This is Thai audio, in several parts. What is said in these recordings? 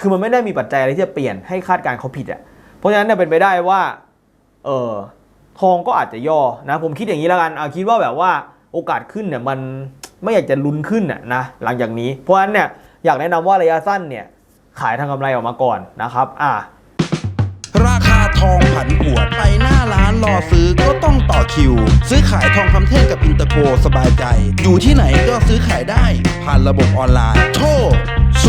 คือมันไม่ได้มีปัจจัยอะไรที่จะเปลี่ยนให้คาดการณ์เขาผิดอะ เพราะฉะนั้นเนี่ยเป็นไปได้ว่า เออทองก็อาจจะย่อนะ ผมคิดอย่างนี้แล้วกันเอาคิดว่าแบบว่าโอกาสขึ้นเนี่ยมันไม่อยากจะลุ้นขึ้นน่ะนะหลังจากนี้ เพราะฉะนั้นเนี่ยอยากแนะนำว่าระยะสั้นเนี่ยขายทางกำไรออกมาก่อนนะครับ อ่า ทองผันผวนไปหน้าร้านรอซื้อก็ต้องต่อคิว ซื้อขายทองคำเท่งกับอินเตอร์โกสบายใจ อยู่ที่ไหนก็ซื้อขายได้ผ่านระบบออนไลน์ โทร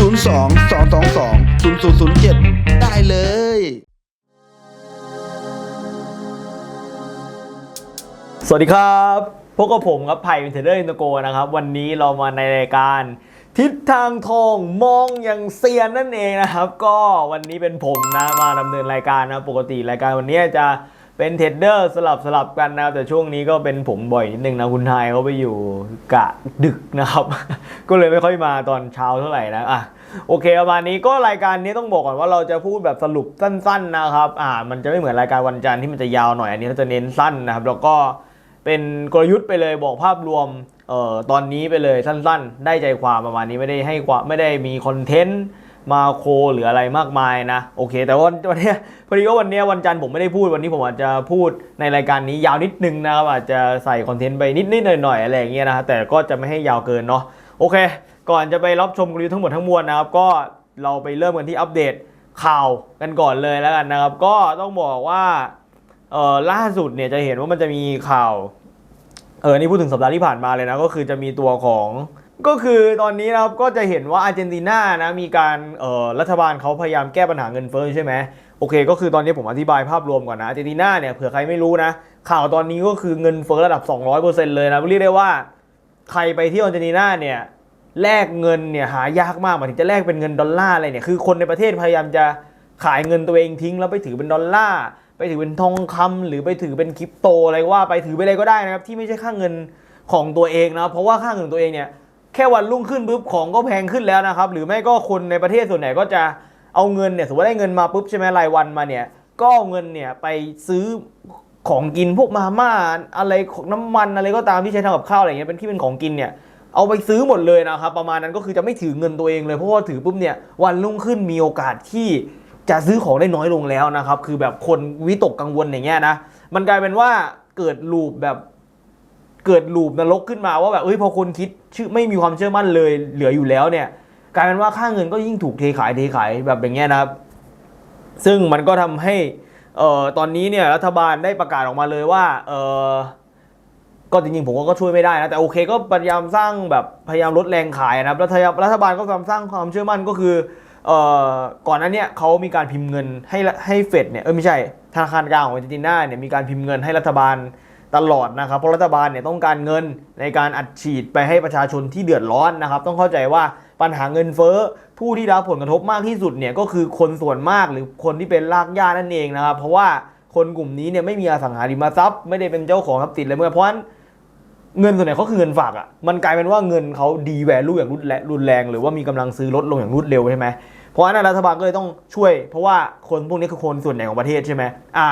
02 222 0007 ได้เลยสวัสดีครับ พบกับผมครับไผ่เป็นเทรดเดอร์อินโตโกนะครับ วันนี้เรามาในรายการ ทิศทางทองมองอย่างเซียนนั่นเองนะครับ ก็วันนี้เป็นผมนะมาดำเนินรายการนะปกติรายการวันนี้จะเป็นเทรดเดอร์สลับสลับกันนะครับแต่ช่วงนี้ก็เป็นผมบ่อยนิดนึงนะคุณไทยเขาไปอยู่กะดึกนะครับ ก็เลยไม่ค่อยมาตอนเช้าเท่าไหร่นะอะโอเคประมาณนี้ก็รายการนี้ต้องบอกก่อนว่าเราจะพูดแบบสรุปสั้น ๆนะครับ อ่า มันจะไม่เหมือนรายการวันจันทร์ที่มันจะยาวหน่อยอันนี้เราจะเน้นสั้นนะครับ แล้วก็เป็นกลยุทธ์ไปเลยบอกภาพรวม เอ่อตอนนี้ไปเลยสั้นๆ ได้ใจความประมาณนี้ไม่ได้ให้ความไม่ได้มีคอนเทนต์มาโคหรืออะไรมากมายนะโอเค แต่ว่าวันเนี้ยพอดีว่าวันเนี้ยวันจันทร์ผมไม่ได้พูดวันนี้ผมอาจจะพูดในรายการนี้ยาวนิดนึงนะครับอาจจะใส่คอนเทนต์ไปนิดๆหน่อยๆอะไรอย่างเงี้ยนะแต่ก็จะไม่ให้ยาวเกินเนาะโอเค ก่อนจะไปรับชมกลยุทธ์ทั้งหมดทั้งมวลนะครับก็เราไปเริ่มกันที่อัปเดตข่าวกันก่อนเลยแล้วกันนะครับ ก็ต้องบอกว่าเออล่าสุดเนี่ยจะเห็นว่ามันจะมีข่าว เออ นี่พูดถึงสัปดาห์ที่ผ่านมาเลยนะ ก็คือจะมีตัวของ ก็คือตอนนี้นะครับ ก็จะเห็นว่าอาร์เจนตินานะ มีการ เอ่อ รัฐบาลเขาพยายามแก้ปัญหาเงินเฟ้อใช่ไหมโอเค ก็คือตอนนี้ผมอธิบายภาพรวมก่อนนะ อาร์เจนตินาเนี่ย เผื่อใครไม่รู้นะ ข่าวตอนนี้ก็คือเงินเฟ้อระดับ 200%เลยนะ เรียกได้ว่า ใครไปที่อาร์เจนตินาเนี่ย แลกเงินเนี่ยหายากมากหมายถึงจะแลกเป็นเงินดอลลาร์อะไรเนี่ย คือคนในประเทศพยายามจะขายเงินตัวเองทิ้งแล้วไปถือเป็นดอลลาร์ ไปถือเป็นทองคำหรือไปถือเป็นคริปโตอะไรว่าไปถือไปอะไรก็ได้นะครับที่ไม่ใช่ค่าเงินของตัวเองนะเพราะว่าค่าเงินตัวเองเนี่ยแค่วันรุ่งขึ้นปุ๊บของก็แพงขึ้นแล้วนะครับหรือไม่ก็คนในประเทศส่วนใหญ่ก็จะเอาเงินเนี่ยสมมติได้เงินมาปุ๊บใช่ไหมรายวันมาเนี่ยก็เอาเงินเนี่ยไปซื้อของกินพวกมาม่าอะไรของน้ำมันอะไรก็ตามที่ใช้ทำกับข้าวอะไรเงี้ยเป็นที่เป็นของกินเนี่ยเอาไปซื้อหมดเลยนะครับประมาณนั้นก็คือจะไม่ถือเงินตัวเองเลยเพราะว่าถือปุ๊บเนี่ยวันรุ่งขึ้นมีโอกาสที่ จะซื้อของได้น้อยลงแล้วนะครับ คือแบบคนวิตกกังวลอย่างเงี้ยนะ มันกลายเป็นว่าเกิดลูปแบบเกิดลูปนรกขึ้นมาว่าแบบเอ้ยพอคนคิดชื่อไม่มีความเชื่อมั่นเลยเหลืออยู่แล้วเนี่ย กลายเป็นว่าค่าเงินก็ยิ่งถูกเทขายเทขายแบบอย่างเงี้ยนะครับ ซึ่งมันก็ทำให้เอ่อตอนนี้เนี่ยรัฐบาลได้ประกาศออกมาเลยว่าเออก็จริงๆผมก็ช่วยไม่ได้นะแต่โอเคก็พยายามสร้างแบบพยายามลดแรงขายนะครับรัฐบาลรัฐบาลก็พยายามสร้างความเชื่อมั่นก็คือ ก่อนหน้าเนี้เขามีการพิมพ์เงินให้ให้เฟดเนี่ยเออไม่ใช่ธนาคารกลางของอาร์เจนตินาเนี่ยมีการพิมพ์เงินให้รัฐบาลตลอดนะครับเพราะรัฐบาลเนี่ยต้องการเงินในการอัดฉีดไปให้ประชาชนที่เดือดร้อนนะครับต้องเข้าใจว่าปัญหาเงินเฟ้อผู้ที่รับผลกระทบมากที่สุดเนี่ยก็คือคนส่วนมากหรือคนที่เป็นรากหญ้านั่นเองนะครับเพราะว่าคนกลุ่มนี้เนี่ยไม่มีอสังหาริมทรัพย์ไม่ได้เป็นเจ้าของทรัพย์สินอะไรเมื่อเพราะฉะนั้น เงินส่วนใหญ่เขาคือเงินฝากอะ่ะมันกลายเป็นว่าเงินเขาดีแวลูอย่างรุนแรงรุนแรงหรือว่ามีกำลังซื้อลดลงอย่างรวดเร็วใช่ไหมเพราะฉะนั้นรัฐบาลก็เลยต้องช่วย เพราะว่าคนพวกนี้คือคนส่วนใหญ่ของประเทศใช่ไหมอ่า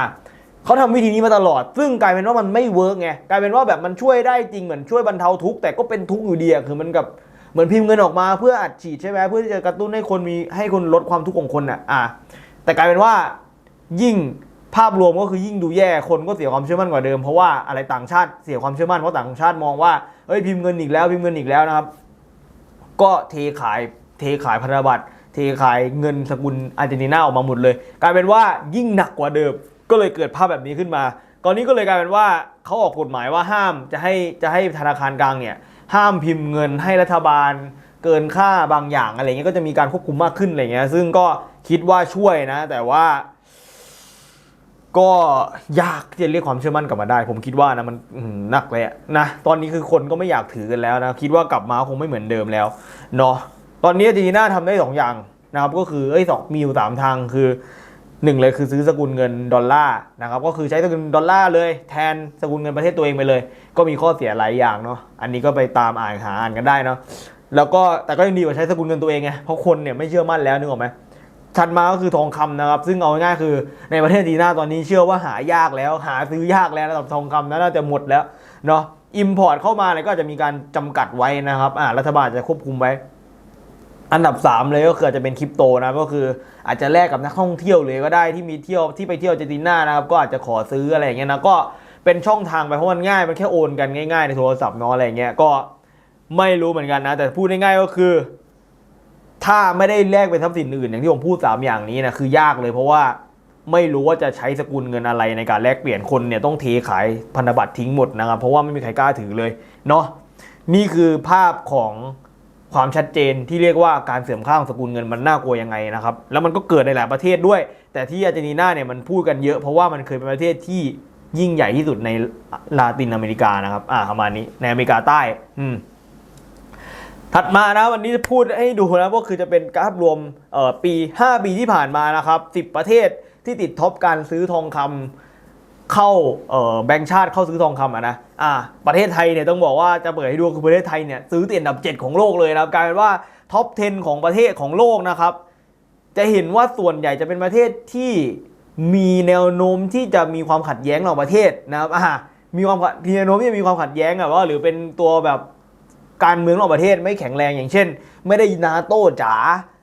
เขาทำวิธีนี้มาตลอด ซึ่งกลายเป็นว่ามันไม่เวิร์กไงกลายเป็นว่าแบบมันช่วยได้จริงเหมือนช่วยบรรเทาทุกข์แต่ก็เป็นทุกข์อยู่ดีคือมันกับเหมือนพิมพ์เงินออกมาเพื่ออัดฉีดใช่ไหมเพื่อที่จะกระตุ้นให้คนมีให้คนลดความทุกข์ของคนอะอ่าแต่กลายเป็นว่ายิ่ง ภาพรวมก็คือยิ่งดูแย่คนก็เสียความเชื่อมั่นกว่าเดิมเพราะว่าอะไรต่างชาติเสียความเชื่อมั่นเพราะต่างชาติมองว่าเอ้ยพิมพ์เงินอีกแล้วพิมพ์เงินอีกแล้วนะครับ ก็เทขายเทขายพันธบัตรเทขายเงินสกุลอาร์เจนตินาออกมาหมดเลย กลายเป็นว่ายิ่งหนักกว่าเดิมก็เลยเกิดภาพแบบนี้ขึ้นมาตอนนี้ก็เลยกลายเป็นว่าเขาออกกฎหมายว่าห้ามจะให้จะให้ธนาคารกลางเนี่ยห้ามพิมพ์เงินให้รัฐบาลเกินค่าบางอย่างอะไรเงี้ยก็จะมีการควบคุมมากขึ้นอะไรเงี้ยซึ่งก็คิดว่าช่วยนะ แต่ว่า ก็ยากที่จะเรียกความเชื่อมั่นกลับมาได้ ผมคิดว่านะมันหนักเลยนะตอนนี้คือคนก็ไม่อยากถือกันแล้วนะคิดว่ากลับมาคงไม่เหมือนเดิมแล้วเนาะตอนนี้จนติน่าทำได้สองอย่างนะครับก็คือเอ้ยสองมีอยู่สามทางคือหนึ่งเลยคือซื้อสกุลเงินดอลลาร์นะครับก็คือใช้สกุลดอลลาร์เลยแทนสกุลเงินประเทศตัวเองไปเลย ก็มีข้อเสียหลายอย่างเนาะอันนี้ก็ไปตามอ่านหาอ่านกันได้เนาะแล้วก็แต่ก็ยังดีกว่าใช้สกุลเงินตัวเองไงเพราะคนเนี่ยไม่เชื่อมั่นแล้วนึกออกไหม ถัดมาก็คือทองคำนะครับ ซึ่งเอาง่ายๆคือในประเทศจีน่าตอนนี้เชื่อว่าหายากแล้ว หาซื้อยากแล้วระดับทองคำนั้นน่าจะหมดแล้วเนาะอิมพอร์ตเข้ามาเนี่ยก็จะมีการจำกัดไว้นะครับอ่ารัฐบาลจะควบคุมไว้ อันดับ 3 เลยก็คือจะเป็นคริปโตนะก็คืออาจจะแลกกับนักท่องเที่ยวเลยก็ได้ที่มีเที่ยวที่ไปเที่ยวเจนตินานะครับก็อาจจะขอซื้ออะไรอย่างเงี้ยนะก็เป็นช่องทางไปเพราะมันง่ายมันแค่โอนกันง่ายๆในโทรศัพท์เนาะอะไรเงี้ยก็ไม่รู้เหมือนกันนะ แต่พูดง่ายๆก็คือ ถ้าไม่ได้แลกเป็นทรัพย์สินอื่นอย่างที่ผมพูด 3 อย่างนี้นะคือยากเลยเพราะว่าไม่รู้ว่าจะใช้สกุลเงินอะไรในการแลกเปลี่ยนคนเนี่ยต้องเทขายพันธบัตรทิ้งหมดนะครับเพราะว่าไม่มีใครกล้าถือเลยเนาะนี่คือภาพของความชัดเจนที่เรียกว่าการเสื่อมค่าของสกุลเงินมันน่ากลัวยังไงนะครับแล้วมันก็เกิดในหลายประเทศด้วย แต่ที่อาร์เจนตินาเนี่ยมันพูดกันเยอะเพราะว่ามันเคยเป็นประเทศที่ยิ่งใหญ่ที่สุดในลาตินอเมริกานะครับอ่าประมาณนี้ในอเมริกาใต้ อืม ถัดมานะวันนี้จะพูดให้ดูนะก็คือจะเป็นกราฟรวมปี 5 ปีที่ผ่านมานะครับ10 ประเทศที่ติดท็อปการซื้อทองคำเข้าแบงก์ชาติเข้าซื้อทองคำอะนะอ่าประเทศไทยเนี่ยต้องบอกว่าจะเปิดให้ดูคือประเทศไทยเนี่ยซื้อติดอันดับ 7 ของโลกเลยนะครับกลายเป็นว่าท็อป 10 ของประเทศของโลกนะครับ จะเห็นว่าส่วนใหญ่จะเป็นประเทศที่มีแนวโน้มที่จะมีความขัดแย้งระหว่างประเทศนะครับอ่ามีความมีแนวโน้มที่จะมีความขัดแย้งอะว่าหรือเป็นตัวแบบ การเมืองระหว่างประเทศไม่แข็งแรงอย่างเช่น ไม่ได้นาโต้จ๋า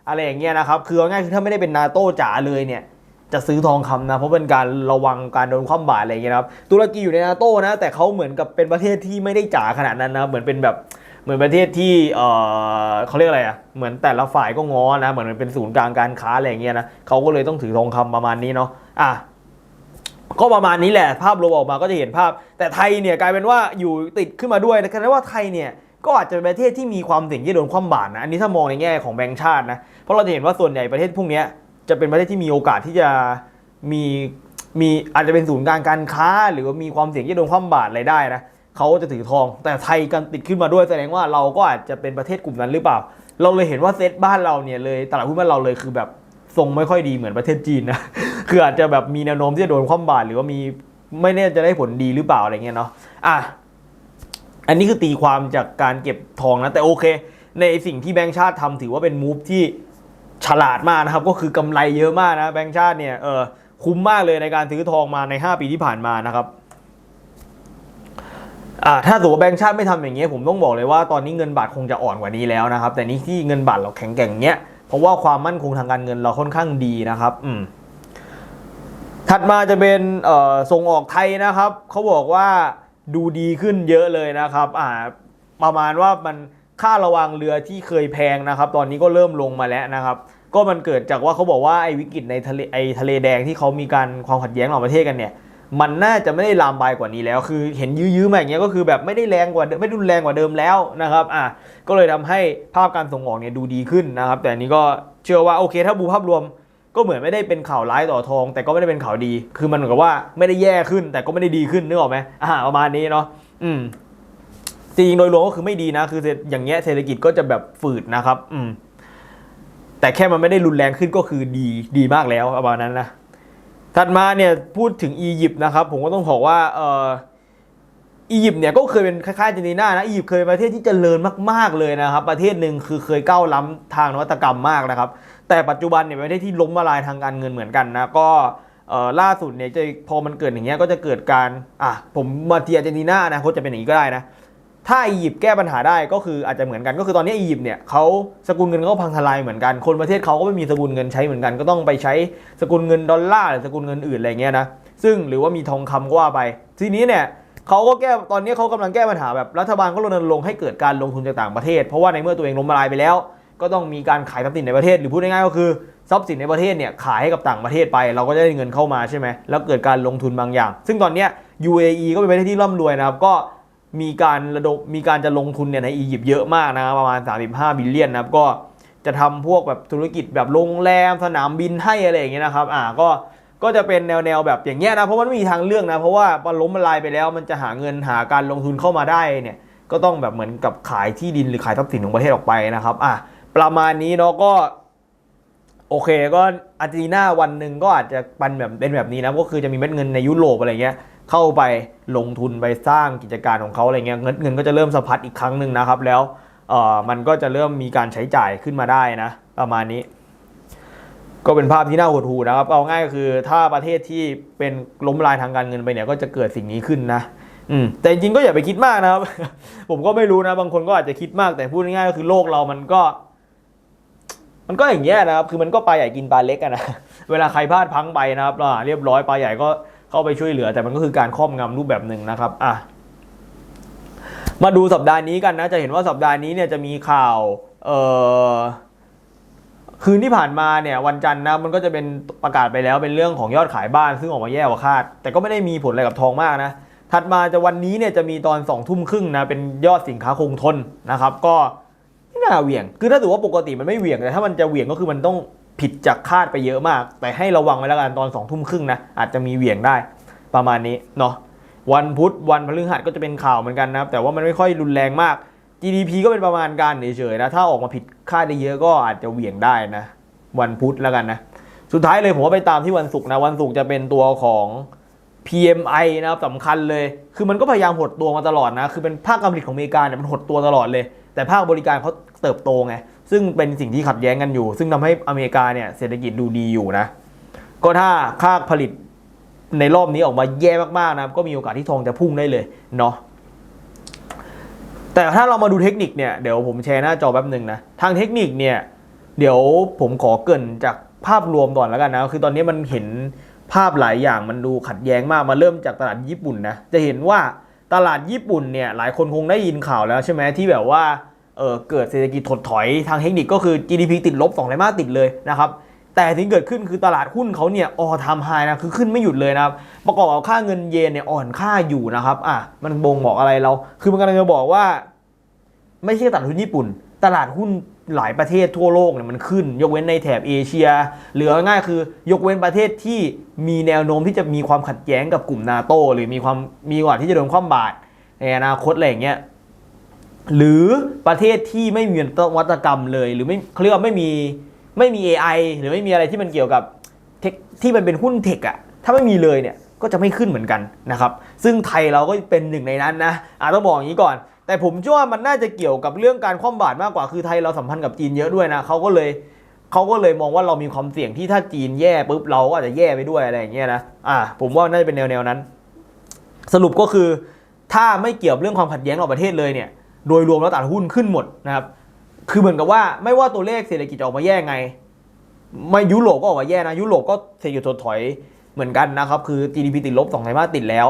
อะไรอย่างเงี้ยนะครับคือเอาง่ายคือถ้าไม่ได้เป็นนาโต้จ๋าเลยเนี่ยจะซื้อทองคำนะเพราะเป็นการระวังการโดนคว่ำบาตรอะไรอย่างเงี้ยนะครับตุรกีอยู่ในนาโต้นะแต่เขาเหมือนกับเป็นประเทศที่ไม่ได้จ๋าขนาดนั้นนะเหมือนเป็นแบบเหมือนประเทศที่เออเขาเรียกอะไรอะเหมือนแต่ละฝ่ายก็ง้อนะเหมือนมันเป็นศูนย์กลางการค้าอะไรอย่างเงี้ยนะเขาก็เลยต้องถือทองคำประมาณนี้เนาะอะก็ประมาณนี้แหละภาพรวมออกมาก็จะเห็นภาพ แต่ไทยเนี่ยกลายเป็นว่าอยู่ติดขึ้นมาด้วยแต่แค่ว่าไทยเนี่ย ก็อาจจะเป็นประเทศที่มีความเสี่ยงที่โดนคว่ำบาตรนะ อันนี้ถ้ามองในแง่ของแบงก์ชาตินะ เพราะเราจะเห็นว่าส่วนใหญ่ประเทศพวกนี้จะเป็นประเทศที่มีโอกาสที่จะมีมีอาจจะเป็นศูนย์กลางการค้า หรือว่ามีความเสี่ยงที่โดนคว่ำบาตรอะไรได้นะเขาจะถือทอง แต่ไทยกันติดขึ้นมาด้วยแสดงว่าเราก็อาจจะเป็นประเทศกลุ่มนั้นหรือเปล่า เราเลยเห็นว่าเซตบ้านเราเนี่ยเลยตลาดหุ้นบ้านเราเลยคือแบบทรงไม่ค่อยดีเหมือนประเทศจีนนะคืออาจจะแบบมีแนวโน้มที่จะโดนคว่ำบาตรหรือว่ามีไม่แน่จะได้ผลดีหรือเปล่าอะไรเงี้ยเนาะอะ อันนี้คือตีความจากการเก็บทองนะ แต่โอเค ในสิ่งที่แบงก์ชาติทำถือว่าเป็นมูฟที่ฉลาดมากนะครับ ก็คือกำไรเยอะมากนะ แบงก์ชาติเนี่ยเออคุ้มมากเลยในการซื้อทองมาใน 5 ปีที่ผ่านมานะครับอ่าถ้าสมมติว่าแบงก์ชาติไม่ทำอย่างเงี้ยผมต้องบอกเลยว่าตอนนี้เงินบาทคงจะอ่อนกว่านี้แล้วนะครับ แต่นี่ที่เงินบาทเราแข็งแกร่งเงี้ยเพราะว่าความมั่นคงทางการเงินเราค่อนข้างดีนะครับ อืมถัดมาจะเป็นเออส่งออกไทยนะครับเขาบอกว่า ดูดีขึ้นเยอะเลยนะครับอ่าประมาณว่ามันค่าระวังเรือที่เคยแพงนะครับ ตอนนี้ก็เริ่มลงมาแล้วนะครับ ก็มันเกิดจากว่าเขาบอกว่าไอ้วิกฤตในทะเลไอ้ทะเลแดงที่เขามีการความขัดแย้งระหว่างประเทศกันเนี่ย มันน่าจะไม่ได้ลามไปกว่านี้แล้ว คือเห็นยื้อๆมาอย่างเงี้ยก็คือแบบไม่ได้แรงกว่าไม่รุนแรงกว่าเดิมแล้วนะครับอะก็เลยทำให้ภาพการส่งออกเนี่ยดูดีขึ้นนะครับ แต่นนี้ก็เชื่อว่าโอเคถ้าบูภาพรวม ก็เหมือนไม่ได้เป็นข่าวร้ายต่อทอง แต่ก็ไม่ได้เป็นข่าวดี คือมันเหมือนกับว่าไม่ได้แย่ขึ้น แต่ก็ไม่ได้ดีขึ้นนึกออกไหมอ่าประมาณนี้เนาะอืมจริงๆโดยรวมก็คือไม่ดีนะ คืออย่างเงี้ยเศรษฐกิจก็จะแบบฝืดนะครับ อืม แต่แค่มันไม่ได้รุนแรงขึ้นก็คือดีดีมากแล้วประมาณนั้นนะถัดมาเนี่ยพูดถึงอียิปต์นะครับ ผมก็ต้องบอกว่าเอออียิปต์เนี่ยก็เคยเป็นคล้ายๆอาร์เจนตินานะอียิปต์เคยเป็นประเทศที่เจริญมากๆเลยนะครับ ประเทศหนึ่งคือเคยก้าวล้ำทางนวัตกรรมมากนะครับ แต่ปัจจุบันเนี่ยเป็นประเทศที่ล้มละลายทางการเงินเหมือนกันนะก็ล่าสุดเนี่ยจะพอมันเกิดอย่างเงี้ยก็จะเกิดการอะผมมาเที่อาร์เจนตินานะเขาจะเป็นอย่างนี้ก็ได้นะถ้าอียิปต์แก้ปัญหาได้ก็คืออาจจะเหมือนกันก็คือตอนนี้อียิปต์เนี่ยเขาสกุลเงินเขาพังทลายเหมือนกัน คนประเทศเขาก็ไม่มีสกุลเงินใช้เหมือนกัน ก็ต้องไปใช้สกุลเงินดอลลาร์หรือสกุลเงินอื่นอะไรเงี้ยนะซึ่งหรือว่ามีทองคำก็ว่าไป ทีนี้เนี่ยเขาก็แก้ตอนนี้เขากำลังแก้ปัญหาแบบรัฐบาลก็รณรงค์ให้เกิดการลงทุนจากต่างประเทศ เพราะว่าในเมื่อตัวเองล้มละลายไปแล้ว ก็ต้องมีการขายทรัพย์สินในประเทศ หรือพูดง่ายๆก็คือทรัพย์สินในประเทศเนี่ยขายให้กับต่างประเทศไป เราก็จะได้เงินเข้ามาใช่ไหมแล้วเกิดการลงทุนบางอย่าง ซึ่งตอนนี้ย UAE ก็เป็นประเทศที่ร่ำรวยนะครับก็มีการระดมมีการจะลงทุนเนี่ยในอียิปต์เยอะมากนะครับประมาณ 35 บิลเลียนนะครับก็จะทำพวกแบบธุรกิจแบบโรงแรมสนามบินให้อะไรอย่างเงี้ยนะครับอ่าก็ก็จะเป็นแนวแนวแบบอย่างเงี้ยนะเพราะมันไม่มีทางเลือกนะเพราะว่ามันล้มละลายไปแล้วมันจะหาเงินหาการลงทุนเข้ามาได้เนี่ยก็ต้องแบบเหมือนกับขายที่ดินหรือขายทรัพย์สินของประเทศออกไปนะครับอะ ประมาณนี้เนาะก็ โอเคก็อาร์เจนตินาวันหนึ่งก็อาจจะปันแบบเป็นแบบนี้นะก็คือจะมีเม็ดเงินในยุโรปอะไรเงี้ยเข้าไปลงทุนไปสร้างกิจการของเขาอะไรเงี้ยเงินเงินก็จะเริ่มสะพัดอีกครั้งหนึ่งนะครับ แล้วเอ่อมันก็จะเริ่มมีการใช้จ่ายขึ้นมาได้นะ ประมาณนี้ ก็เป็นภาพที่น่าหดหู่นะครับ เอาง่ายก็คือถ้าประเทศที่เป็นล้มลายทางการเงินไปเนี่ย ก็จะเกิดสิ่งนี้ขึ้นนะอืมแต่จริงก็อย่าไปคิดมากนะครับ ผมก็ไม่รู้นะ บางคนก็อาจจะคิดมากแต่พูดง่ายๆก็คือโลกเรามันก็ มันก็อย่างเงี้ยนะครับ คือมันก็ปลาใหญ่กินปลาเล็กอะนะ เวลาใครพลาดพังไปนะครับอ่าเรียบร้อยปลาใหญ่ก็เข้าไปช่วยเหลือ แต่มันก็คือการครอบงำรูปแบบหนึ่งนะครับ อะ มาดูสัปดาห์นี้กันนะ จะเห็นว่าสัปดาห์นี้เนี่ยจะมีข่าว เอ่อ คืนที่ผ่านมาเนี่ยวันจันทร์นะ มันก็จะเป็นประกาศไปแล้วเป็นเรื่องของยอดขายบ้าน ซึ่งออกมาแย่กว่าคาด แต่ก็ไม่ได้มีผลอะไรกับทองมากนะ ถัดมาจะวันนี้เนี่ยจะมีตอน2องทุ่มครึ่งนะ เป็นยอดสินค้าคงทนนะครับ ก็ น่าเหวี่ยง คือถ้าถือว่าปกติมันไม่เหวี่ยงแต่ถ้ามันจะเหวี่ยงก็คือมันต้องผิดจากคาดไปเยอะมาก แต่ให้ระวังไว้แล้วกันตอน2องทุ่มครึ่งนะอาจจะมีเหวี่ยงได้ประมาณนี้เนาะวันพุธวันพฤหัสก็จะเป็นข่าวเหมือนกันนะครับแต่ว่ามันไม่ค่อยรุนแรงมาก GDP ก็เป็นประมาณการเฉยๆนะถ้าออกมาผิดคาดได้เยอะก็อาจจะเหวี่ยงได้นะ วันพุธแล้วกันนะสุดท้ายเลยผมว่าไปตามที่วันศุกร์นะวันศุกร์จะเป็นตัวของ PMI นะครับสำคัญเลย คือมันก็พยายามหดตัวมาตลอดนะ คือเป็นภาคการผลิตของอเมริกาเนี่ยมันหดตัวตลอดเลย แต่ภาคบริการเขาเติบโตไง ซึ่งเป็นสิ่งที่ขัดแย้งกันอยู่ ซึ่งทำให้อเมริกาเนี่ยเศรษฐกิจดูดีอยู่นะ ก็ถ้าภาคผลิตในรอบนี้ออกมาแย่มากๆนะก็มีโอกาสที่ทองจะพุ่งได้เลยเนาะแต่ถ้าเรามาดูเทคนิคเนี่ยเดี๋ยวผมแชร์หน้าจอแป๊บหนึ่งนะทางเทคนิคเนี่ยเดี๋ยวผมขอเกินจากภาพรวมก่อนแล้วกันนะคือตอนนี้มันเห็นภาพหลายอย่างมันดูขัดแย้งมากมาเริ่มจากตลาดญี่ปุ่นนะจะเห็นว่า ตลาดญี่ปุ่นเนี่ยหลายคนคงได้ยินข่าวแล้วใช่ไหมที่แบบว่าเเกิดเศรษฐกิจถดถอยทางเทคนิคก็คือ GDP ติดลบ2ไตรมาสติดเลยนะครับแต่สิ่งเกิดขึ้นคือตลาดหุ้นเขาเนี่ยออทำไฮนะคือขึ้นไม่หยุดเลยนะครับประกอบกับค่าเงินเยนเนี่ยอ่อนค่าอยู่นะครับอะมันบ่งบอกอะไรเรา คือมันกำลังจะบอกว่า ไม่ใช่ตลาดหุ้นญี่ปุ่น ตลาดหุ้น หลายประเทศทั่วโลกเนี่ยมันขึ้น ยกเว้นในแถบเอเชีย เหลือง่ายคือยกเว้นประเทศที่มีแนวโน้มที่จะมีความขัดแย้งกับกลุ่มนาโตหรือมีความมีโอกาสที่จะโดนคว่ำบาตรในอนาคตอะไรอย่างเงี้ยหรือประเทศที่ไม่มีนวัตกรรมเลย หรือไม่เขาเรียกว่าไม่มีไม่มี AI หรือไม่มีอะไรที่มันเกี่ยวกับเทคที่มันเป็นหุ้นเทคอะถ้าไม่มีเลยเนี่ยก็จะไม่ขึ้นเหมือนกันนะครับ ซึ่งไทยเราก็เป็นหนึ่งในนั้นนะอะต้องบอกอย่างนี้ก่อน แต่ผมเชื่อว่ามันน่าจะเกี่ยวกับเรื่องการคว่ำบาตรมากกว่าคือไทยเราสัมพันธ์กับจีนเยอะด้วยนะเขาก็เลยเขาก็เลยมองว่าเรามีความเสี่ยงที่ถ้าจีนแย่ปุ๊บเราก็อาจจะแย่ไปด้วยอะไรอย่างเงี้ยนะอะผมว่าน่าจะเป็นแนวแนวนั้น สรุปก็คือถ้าไม่เกี่ยวกับเรื่องความขัดแย้งระหว่างประเทศเลยเนี่ย โดยรวมแล้วตลาดหุ้นขึ้นหมดนะครับคือเหมือนกับว่าไม่ว่าตัวเลขเศรษฐกิจออกมาแย่ไง ไม่ยุโรปก็ออกมาแย่นะ ยุโรปก็เศรษฐกิจถดถอยเหมือนกันนะครับ คือ GDP ติดลบ2ไตรมาสติดแล้ว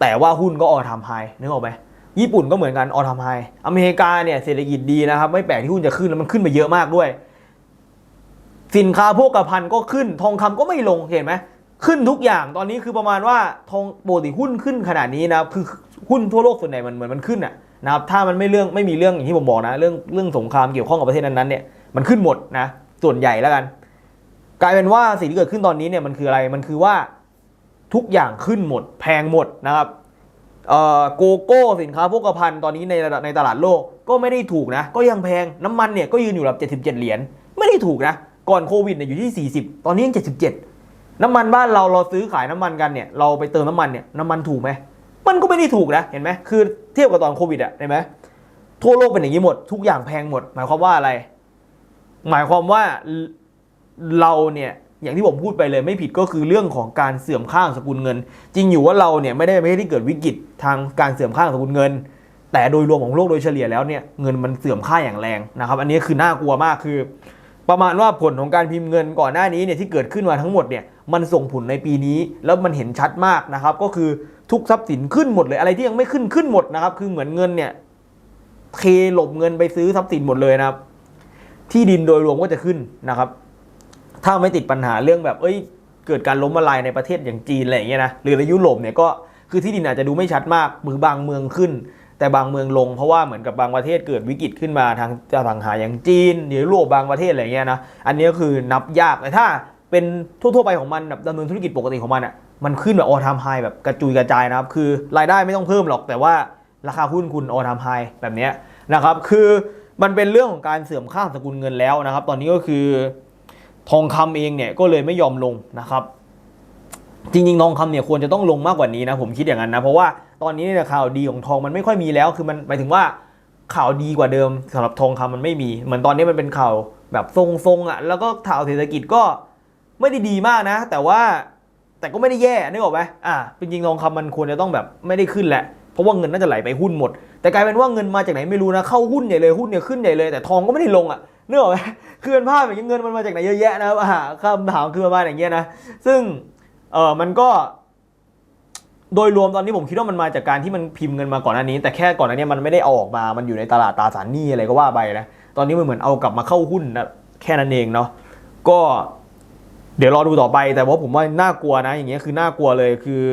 แต่ว่าหุ้นก็ออทามไฮนึกออกไหม ญี่ปุ่นก็เหมือนกันออทามไฮอเมริกาเนี่ยเศรษฐกิจดีนะครับ ไม่แปลกที่หุ้นจะขึ้นแล้วมันขึ้นไปเยอะมากด้วย สินค้าโภคภัณฑ์ก็ขึ้น ทองคำก็ไม่ลงเห็นไหมขึ้นทุกอย่างตอนนี้คือประมาณว่าทองโปกติหุ้นขึ้นขนาดนี้นะครับคือหุ้นทั่วโลกส่วนใหญ่มันเหมือนมันขึ้นอะนะครับถ้ามันไม่เรื่องไม่มีเรื่องอย่างที่ผมบอกนะเรื่องเรื่องสงครามเกี่ยวข้องกับประเทศนั้นๆเนี่ยมันขึ้นหมดนะส่วนใหญ่แล้วกัน กลายเป็นว่าสิ่งที่เกิดขึ้นตอนนี้เนี่ยมันคืออะไรมันคือว่าทุกอย่างขึ้นหมด แพงหมดนะครับ โกโก้สินค้าโภคภัณฑ์ตอนนี้ในในตลาดโลกก็ไม่ได้ถูกนะ ก็ยังแพงน้ำมันเนี่ยก็ยืนอยู่ระดับ 77 เหรียญไม่ได้ถูกนะ ก่อนโควิดเนี่ยอยู่ที่ 40 ตอนนี้ยัง 77 น้ำมันบ้านเราเราซื้อขายน้ำมันกันเนี่ยเราไปเติมน้ำมันเนี่ยน้ำมันถูกไหมมันก็ไม่ได้ถูกนะเห็นไหมคือเทียบกับตอนโควิดอะเห็นไหมทั่วโลกเป็นอย่างนี้หมด ทุกอย่างแพงหมด หมายความว่าอะไร หมายความว่าเราเนี่ย อย่างที่ผมพูดไปเลยไม่ผิดก็คือเรื่องของการเสื่อมค่าของสกุลเงิน จริงอยู่ว่าเราเนี่ยไม่ได้ไม่ได้ที่เกิดวิกฤตทางการเสื่อมค่าของสกุลเงิน แต่โดยรวมของโลกโดยเฉลี่ยแล้วเนี่ยเงินมันเสื่อมค่าอย่างแรงนะครับ อันนี้คือน่ากลัวมากคือ ประมาณว่าผลของการพิมพ์เงินก่อนหน้านี้เนี่ยที่เกิดขึ้นมาทั้งหมดเนี่ยมันส่งผลในปีนี้แล้วมันเห็นชัดมากนะครับ ก็คือทุกทรัพย์สินขึ้นหมดเลยอะไรที่ยังไม่ขึ้นขึ้นหมดนะครับ คือเหมือนเงินเนี่ยเทหลบเงินไปซื้อทรัพย์สินหมดเลยนะครับ ที่ดินโดยรวมก็จะขึ้นนะครับ ถ้าไม่ติดปัญหาเรื่องแบบ เอ้ย เกิดการล้มละลายในประเทศอย่างจีนอะไรอย่างเงี้ยนะ หรือในยุโรปเนี่ยก็ คือที่ดินอาจจะดูไม่ชัดมากมือบางเมืองขึ้น แต่บางเมืองลง เพราะว่าเหมือนกับบางประเทศเกิดวิกฤตขึ้นมาทางอสังหาอย่างจีนหรือยุโรปบางประเทศอะไรเงี้ยนะ อันนี้ก็คือนับยากแต่ถ้าเป็นทั่วๆไปของมันแบบดำเนินธุรกิจปกติของมันอะ มันขึ้นแบบออทามไฮแบบกระจุยกระจายนะครับ คือรายได้ไม่ต้องเพิ่มหรอก แต่ว่าราคาหุ้นคุณออทามไฮแบบเนี้ยนะครับ คือมันเป็นเรื่องของการเสื่อมค่าสกุลเงินแล้วนะครับ ตอนนี้ก็คือ ทองคำเองเนี่ยก็เลยไม่ยอมลงนะครับ จริงๆทองคำเนี่ยควรจะต้องลงมากกว่านี้นะผมคิดอย่างนั้นนะเพราะว่าตอนนี้เนี่ยข่าวดีของทองมันไม่ค่อยมีแล้ว คือมันหมายถึงว่าข่าวดีกว่าเดิมสำหรับทองคำมันไม่มี เหมือนตอนนี้มันเป็นข่าวแบบทรงๆอะแล้วก็ข่าวเศรษฐกิจก็ไม่ได้ดีมากนะ แต่ว่าแต่ก็ไม่ได้แย่นึกออกไหมอ่าจริงๆทองคำมันควรจะต้องแบบไม่ได้ขึ้นแหละเพราะว่าเงินน่าจะไหลไปหุ้นหมด แต่กลายเป็นว่าเงินมาจากไหนไม่รู้นะเข้าหุ้นใหญ่เลยหุ้นเนี่ยขึ้นใหญ่เลยแต่ทองก็ไม่ได้ลงอะ นึกออกไหมคือเป็นภาพอย่างเงี้ยเงินมันมาจากไหนเยอะแยะนะครับอ่าคำถามคือประมาณอย่างเงี้ยนะ ซึ่งเออมันก็ โดยรวมตอนนี้ผมคิดว่ามันมาจากการที่มันพิมพ์เงินมาก่อนหน้านี้ แต่แค่ก่อนหน้านี้มันไม่ได้เอาออกมา มันอยู่ในตลาดตราสารหนี้อะไรก็ว่าไปนะ ตอนนี้มันเหมือนเอากลับมาเข้าหุ้นนะแค่นั้นเองเนาะ ก็เดี๋ยวรอดูต่อไป แต่ว่าผมว่าน่ากลัวนะ อย่างเงี้ยคือน่ากลัวเลยคือ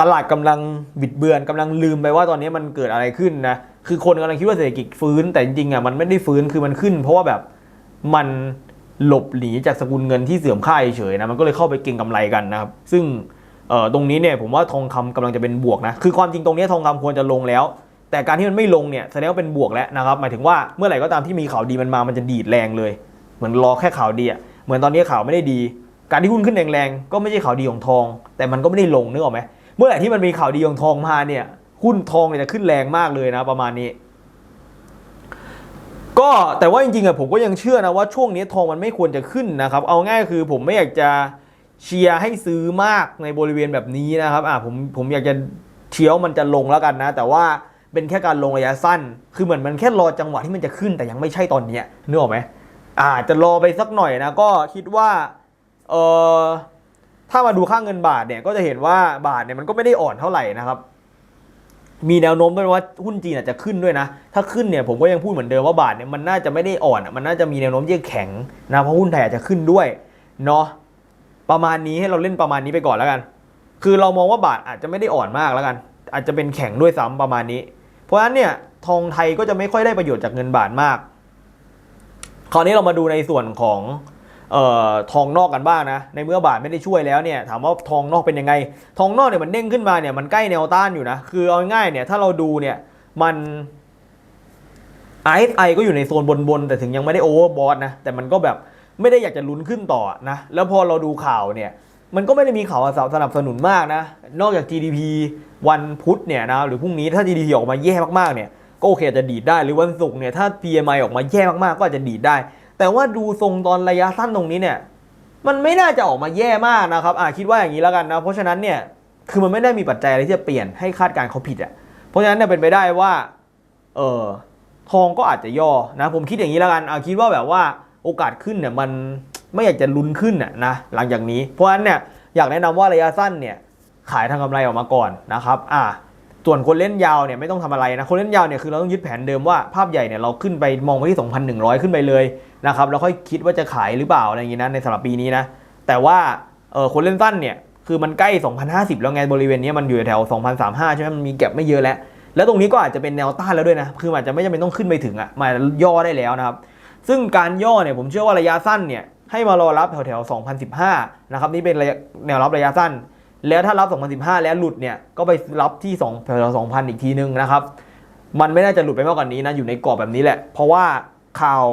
ตลาดกำลังบิดเบือนกำลังลืมไปว่าตอนนี้มันเกิดอะไรขึ้นนะ คือคนกำลังคิดว่าเศรษฐกิจฟื้นแต่จริงๆอะมันไม่ได้ฟื้นคือมันขึ้น เพราะว่าแบบมันหลบหนีจากสกุลเงินที่เสื่อมค่าเฉยๆนะมันก็เลยเข้าไปเก็งกำไรกันนะครับ ซึ่งตรงนี้เนี่ยผมว่าทองคำกำลังจะเป็นบวกนะคือความจริงตรงนี้ทองคำควรจะลงแล้ว แต่การที่มันไม่ลงเนี่ยแสดงว่าเป็นบวกแล้วนะครับหมายถึงว่าเมื่อไหร่ก็ตามที่มีข่าวดีมันมามันจะดีดแรงเลย เหมือนรอแค่ข่าวดีอะเหมือนตอนนี้ข่าวไม่ได้ดี การที่หุ้นขึ้นแรงๆก็ไม่ใช่ข่าวดีของทอง แต่มันก็ไม่ได้ลงนึกออกไหมเมื่อไหร่ที่มันมีข่าวดีของทองมาเนี่ย หุ้นทองเนี่ยจะขึ้นแรงมากเลยนะประมาณนี้ ก็แต่ว่าจริงๆอะผมก็ยังเชื่อนะว่าช่วงนี้ทองมันไม่ควรจะขึ้นนะครับ เอาง่ายคือผมไม่อยากจะเชียร์ให้ซื้อมากในบริเวณแบบนี้นะครับอะผมผมอยากจะเชียวมันจะลงแล้วกันนะ แต่ว่าเป็นแค่การลงระยะสั้น คือเหมือนมันแค่รอจังหวะที่มันจะขึ้นแต่ยังไม่ใช่ตอนเนี้ยนึกออกไหมอาจจะรอไปสักหน่อยนะก็คิดว่าเออถ้ามาดูค่าเงินบาทเนี่ยก็จะเห็นว่าบาทเนี่ยมันก็ไม่ได้อ่อนเท่าไหร่นะครับ มีแนวโน้มด้วยว่าหุ้นจีนอาจจะขึ้นด้วยนะ ถ้าขึ้นเนี่ยผมก็ยังพูดเหมือนเดิมว่าบาทเนี่ยมันน่าจะไม่ได้อ่อน มันน่าจะมีแนวโน้มที่จะแข็งนะเพราะหุ้นไทยอาจจะขึ้นด้วยเนาะประมาณนี้ให้เราเล่นประมาณนี้ไปก่อนแล้วกัน คือเรามองว่าบาทอาจจะไม่ได้อ่อนมากแล้วกัน อาจจะเป็นแข็งด้วยซ้ำประมาณนี้ เพราะฉะนั้นเนี่ยทองไทยก็จะไม่ค่อยได้ประโยชน์จากเงินบาทมาก คราวนี้เรามาดูในส่วนของ ออทองนอกกันบ้างนะ ในเมื่อบาทไม่ได้ช่วยแล้วเนี่ยถามว่าทองนอกเป็นยังไง ทองนอกเนี่ยมันเด้งขึ้นมาเนี่ยมันใกล้แนวต้านอยู่นะ คือเอาง่ายเนี่ยถ้าเราดูเนี่ยมัน RSI ก็อยู่ในโซนบนๆ แต่ถึงยังไม่ได้โอเวอร์บอทนะ แต่มันก็แบบไม่ได้อยากจะลุ้นขึ้นต่อนะ แล้วพอเราดูข่าวเนี่ย มันก็ไม่ได้มีข่าวสนับสนุนมากนะ นอกจาก GDP วันพุธเนี่ยนะ หรือพรุ่งนี้ถ้า GDP ออกมาแย่มากๆเนี่ย ก็โอเคจจะดีดได้ หรือวันศุกร์เนี่ยถ้า PMI ออกมาแย่มากๆ ก็อาจจะดีดได้ แต่ว่าดูทรงตอนระยะสั้นตรงนี้เนี่ย มันไม่น่าจะออกมาแย่มากนะครับอ่าคิดว่าอย่างนี้แล้วกันนะ เพราะฉะนั้นเนี่ย คือมันไม่ได้มีปัจจัยอะไรที่จะเปลี่ยนให้คาดการณ์เขาผิดอะ เพราะฉะนั้นเนี่ยเป็นไปได้ว่า เออทองก็อาจจะย่อนะ ผมคิดอย่างนี้แล้วกันอ่าคิดว่าแบบว่าโอกาสขึ้นเนี่ยมันไม่อยากจะลุ้นขึ้นอะนะหลังจากนี้ เพราะฉะนั้นเนี่ยอยากแนะนำว่าระยะสั้นเนี่ยขายทางกำไรออกมาก่อนนะครับ อ่า ส่วนคนเล่นยาวเนี่ยไม่ต้องทำอะไรนะคนเล่นยาวเนี่ยคือเราต้องยึดแผนเดิมว่าภาพใหญ่เนี่ยเราขึ้นไปมองไปที่ 2,100 ขึ้นไปเลยนะครับแล้วค่อยคิดว่าจะขายหรือเปล่าอะไรอย่างนี้นะในสำหรับปีนี้นะแต่ว่าเออคนเล่นสั้นเนี่ยคือมันใกล้ 2,050 แล้วไงบริเวณนี้มันอยู่แถว 2,035 ใช่ไหมมันมีแก็บไม่เยอะแล้ว แล้วตรงนี้ก็อาจจะเป็นแนวต้านแล้วด้วยนะคืออาจจะไม่จำเป็นต้องขึ้นไปถึงอะมาย่อได้แล้วนะครับซึ่งการย่อเนี่ยผมเชื่อว่าระยะสั้นเนี่ยให้มารอรับแถวแถวๆ2015 นะครับนี่เป็นะยะแนวรับระยะสั้น แล้วถ้ารับ 2015 แล้วหลุดเนี่ย ก็ไปรับที่2แถว2,000 อีกทีนึงนะครับ มันไม่น่าจะหลุดไปมากกว่านี้นะ อยู่ในกรอบแบบนี้แหละ เพราะว่าข่าว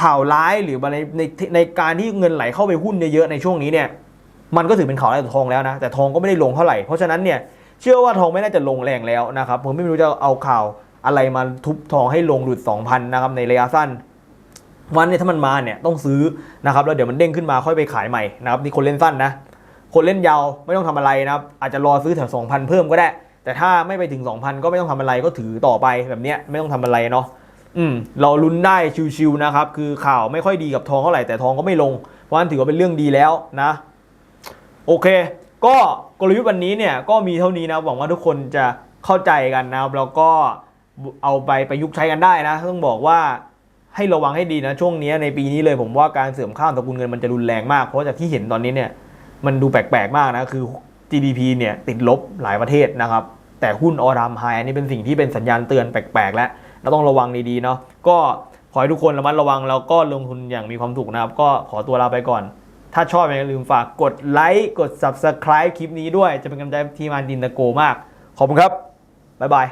ข่าวร้ายหรืออะไรในในการที่เงินไหลเข้าไปหุ้นเยอะๆในช่วงนี้เนี่ย มันก็ถือเป็นข่าวร้ายต่อทองแล้วนะ แต่ทองก็ไม่ได้ลงเท่าไหร่ เพราะฉะนั้นเนี่ย เชื่อว่าทองไม่น่าจะลงแรงแล้วนะครับ ผมไม่รู้จะเอาข่าวอะไรมาทุบทองให้ลงหลุด 2,000 นะครับในระยะสั้นวันเนี่ยถ้ามันมาเนี่ยต้องซื้อนะครับแล้วเดี๋ยวมันเด้งขึ้นมาค่อยไปขายใหม่นะครับนี่คนเล่นสั้นนะ คนเล่นยาวไม่ต้องทำอะไรนะครับ อาจจะรอซื้อแถว2,000เพิ่มก็ได้ แต่ถ้าไม่ไปถึง 2,000 ก็ไม่ต้องทำอะไรก็ถือต่อไปแบบเนี้ยไม่ต้องทำอะไรเนาะอืมเราลุ้นได้ชิวๆนะครับ คือข่าวไม่ค่อยดีกับทองเท่าไหร่แต่ทองก็ไม่ลง เพราะฉะนั้นถือว่าเป็นเรื่องดีแล้วนะ โอเค ก็กลยุทธ์วันนี้เนี่ยก็มีเท่านี้นะหวังว่าทุกคนจะเข้าใจกันนะครับแล้วก็เอาไปประยุกต์ใช้กันได้นะ ต้องบอกว่าให้ระวังให้ดีนะช่วงนี้ในปีนี้เลยผมว่าการเสื่อมค่าตระกูลเงินมันจะรุนแรงมากเพราะจากที่เห็นตอนนี้เนี่ย มันดูแปลกๆมากนะ คือ GDP เนี่ยติดลบหลายประเทศนะครับ แต่หุ้นออรามไฮอันนี้เป็นสิ่งที่เป็นสัญญาณเตือนแปลกๆ แล้วเราต้องระวังดีๆเนาะก็ขอให้ทุกคนระมัดระวังแล้วก็ลงทุนอย่างมีความสุขนะครับ ก็ขอตัวลาไปก่อน ถ้าชอบอย่าลืมฝากกดไลค์กด Subscribe คลิปนี้ด้วยจะเป็นกำลังใจทีมงานดินตะโกมาก ขอบคุณครับบ๊ายบาย